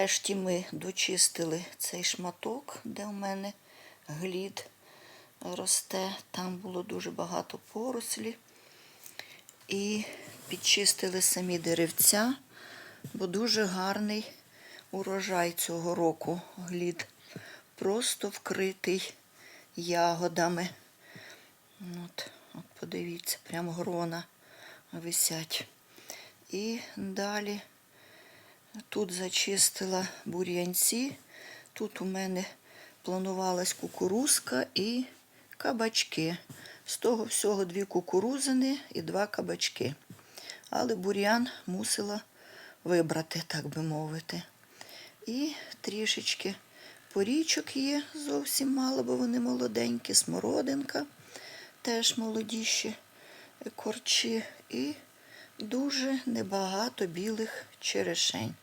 Нарешті ми дочистили цей шматок, де у мене глід росте. Там було дуже багато порослі. І підчистили самі деревця, бо дуже гарний урожай цього року глід. Просто вкритий ягодами. От, от подивіться, прям грона висять. І далі тут зачистила бур'янці. Тут у мене планувалась кукурузка і кабачки. З того всього дві кукурузини і два кабачки. Але бур'ян мусила вибрати, так би мовити. І трішечки порічок є, зовсім мало, бо вони молоденькі, смородинка, теж молодіші корчі. І дуже небагато білих черешень.